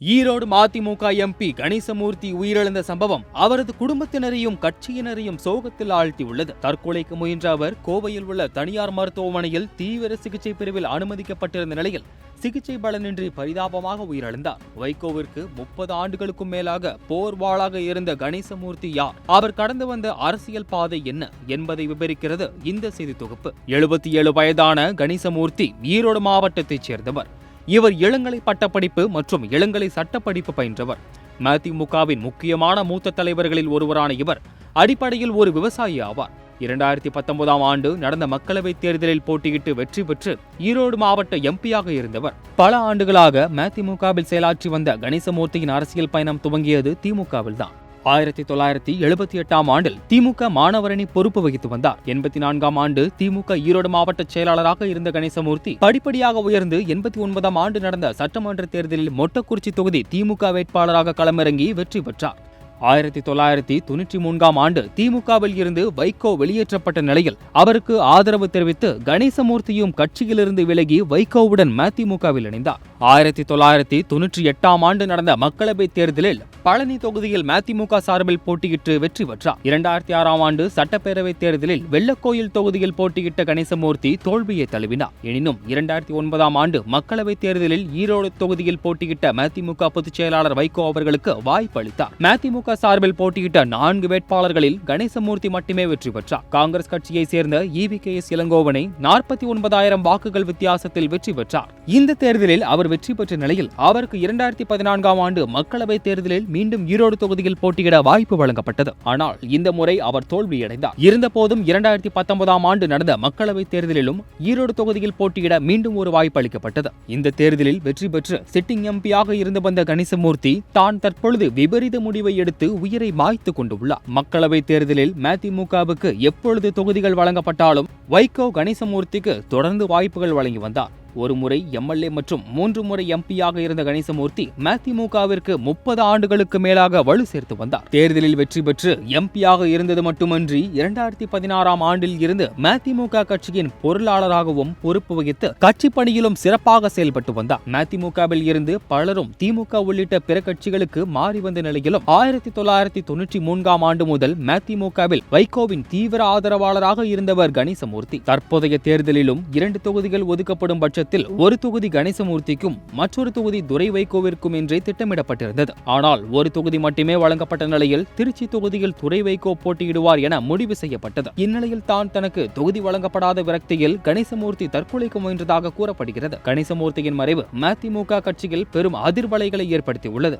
ஈரோடு மதிமுக MP Ganeshamoorthy உயிரிழந்த சம்பவம் அவரது குடும்பத்தினரையும் கட்சியினரையும் சோகத்தில் ஆழ்த்தியுள்ளது. தற்கொலைக்கு முயன்ற அவர் கோவையில் உள்ள தனியார் மருத்துவமனையில் தீவிர சிகிச்சை பிரிவில் அனுமதிக்கப்பட்டிருந்த நிலையில் சிகிச்சை பலனின்றி பரிதாபமாக உயிரிழந்தார். வைகோவிற்கு முப்பது ஆண்டுகளுக்கும் மேலாக போர்வாளாக இருந்த கணேசமூர்த்தி யார்? அவர் கடந்து வந்த அரசியல் பாதை என்ன என்பதை விவரிக்கிறது இந்த செய்தி தொகுப்பு. எழுபத்தி ஏழு வயதான கணேசமூர்த்தி ஈரோடு மாவட்டத்தைச் சேர்ந்தவர். இவர் இளங்கலை பட்டப்படிப்பு மற்றும் இளங்கலை சட்டப்படிப்பு பயின்றவர். மதிமுகவின் முக்கியமான மூத்த தலைவர்களில் ஒருவரான இவர் அடிப்படையில் ஒரு விவசாயி ஆவார். இரண்டாயிரத்தி பத்தொன்பதாம் ஆண்டு நடந்த மக்களவைத் தேர்தலில் போட்டியிட்டு வெற்றி பெற்று ஈரோடு மாவட்ட எம்பியாக இருந்தவர். பல ஆண்டுகளாக மதிமுகவில் செயலாற்றி வந்த கணேசமூர்த்தியின் அரசியல் பயணம் துவங்கியது திமுகவில்தான். ஆயிரத்தி தொள்ளாயிரத்தி எழுபத்தி எட்டாம் ஆண்டில் திமுக மாணவரணி பொறுப்பு வகித்து வந்தார். எண்பத்தி நான்காம் ஆண்டு திமுக ஈரோடு மாவட்ட செயலாளராக இருந்த கணேசமூர்த்தி படிப்படியாக உயர்ந்து எண்பத்தி ஒன்பதாம் ஆண்டு நடந்த சட்டமன்ற தேர்தலில் மொட்டக்குறிச்சி தொகுதி திமுக வேட்பாளராக களமிறங்கி வெற்றி பெற்றார். ஆயிரத்தி தொள்ளாயிரத்தி தொன்னூற்றி மூன்றாம் ஆண்டு திமுகவில் இருந்து வைகோ வெளியேற்றப்பட்ட நிலையில் அவருக்கு ஆதரவு தெரிவித்து கணேசமூர்த்தியும் கட்சியிலிருந்து விலகி வைகோவுடன் மதிமுகவில் இணைந்தார். ஆயிரத்தி தொள்ளாயிரத்தி தொன்னூற்றி எட்டாம் ஆண்டு நடந்த மக்களவைத் தேர்தலில் பழனி தொகுதியில் மதிமுக சார்பில் போட்டியிட்டு வெற்றி பெற்றார். இரண்டாயிரத்தி ஆறாம் ஆண்டு சட்டப்பேரவைத் தேர்தலில் வெள்ளக்கோயில் தொகுதியில் போட்டியிட்ட கணேசமூர்த்தி தோல்வியை தழுவினார். எனினும் இரண்டாயிரத்தி ஒன்பதாம் ஆண்டு மக்களவைத் தேர்தலில் ஈரோடு தொகுதியில் போட்டியிட்ட மதிமுக பொதுச் செயலாளர் வைகோ அவர்களுக்கு வாய்ப்பு அளித்தார். மதிமுக சார்பில் போட்டியிட்ட நான்கு வேட்பாளர்களில் கணேசமூர்த்தி மட்டுமே வெற்றி பெற்றார். காங்கிரஸ் கட்சியைச் சேர்ந்த இவி கே எஸ் இளங்கோவனை நாற்பத்தி ஒன்பதாயிரம் வாக்குகள் வித்தியாசத்தில் வெற்றி பெற்றார். இந்த தேர்தலில் அவர் அவர் வெற்றி பெற்ற நிலையில் அவருக்கு இரண்டாயிரத்தி பதினான்காம் ஆண்டு மக்களவைத் தேர்தலில் மீண்டும் ஈரோடு தொகுதியில் போட்டியிட வாய்ப்பு வழங்கப்பட்டது. ஆனால் இந்த முறை அவர் தோல்வியடைந்தார். இருந்தபோதும் இரண்டாயிரத்தி பத்தொன்பதாம் ஆண்டு நடந்த மக்களவைத் தேர்தலிலும் ஈரோடு தொகுதியில் போட்டியிட மீண்டும் ஒரு வாய்ப்பு அளிக்கப்பட்டது. இந்த தேர்தலில் வெற்றி பெற்று சிட்டிங் எம்பியாக இருந்து வந்த கணேசமூர்த்தி தான் தற்பொழுது விபரீத முடிவை எடுத்து உயிரை மாய்த்து கொண்டுள்ளார். மக்களவைத் தேர்தலில் மதிமுகவுக்கு எப்பொழுது தொகுதிகள் வழங்கப்பட்டாலும் வைகோ கணேசமூர்த்திக்கு தொடர்ந்து வாய்ப்புகள் வழங்கி வந்தார். ஒரு முறை எம்எல்ஏ மற்றும் மூன்று முறை எம்பியாக இருந்த கணேசமூர்த்தி மதிமுகவிற்கு முப்பது ஆண்டுகளுக்கு மேலாக வலு சேர்த்து வந்தார். தேர்தலில் வெற்றி பெற்று எம்பியாக இருந்தது மட்டுமன்றி இரண்டாயிரத்தி பதினாறாம் ஆண்டில் இருந்து மதிமுக கட்சியின் பொருளாளராகவும் பொறுப்பு வகித்து கட்சி பணியிலும் சிறப்பாக செயல்பட்டு வந்தார். மதிமுகவில் இருந்து பலரும் திமுக உள்ளிட்ட பிற கட்சிகளுக்கு மாறி வந்த நிலையிலும் ஆயிரத்தி தொள்ளாயிரத்தி தொன்னூற்றி மூன்றாம் ஆண்டு முதல் மதிமுகவில் வைகோவின் தீவிர ஆதரவாளராக இருந்தவர் கணேசமூர்த்தி. தற்போதைய தேர்தலிலும் இரண்டு தொகுதிகள் ஒதுக்கப்படும் பட்சத்தில் ஒரு தொகுதி கணேசமூர்த்திக்கும் மற்றொரு தொகுதி துரை வைகோவிற்கும் என்றே திட்டமிடப்பட்டிருந்தது. ஆனால் ஒரு தொகுதி மட்டுமே வழங்கப்பட்ட நிலையில் திருச்சி தொகுதியில் துரை வைகோ போட்டியிடுவார் என முடிவு செய்யப்பட்டது. இந்நிலையில் தான் தனக்கு தொகுதி வழங்கப்படாத விரக்தியில் கணேசமூர்த்தி தற்கொலைக்கு முயன்றதாக கூறப்படுகிறது. கணேசமூர்த்தியின் மறைவு மதிமுக கட்சியில் பெரும் அதிர்வலைகளை ஏற்படுத்தியுள்ளது.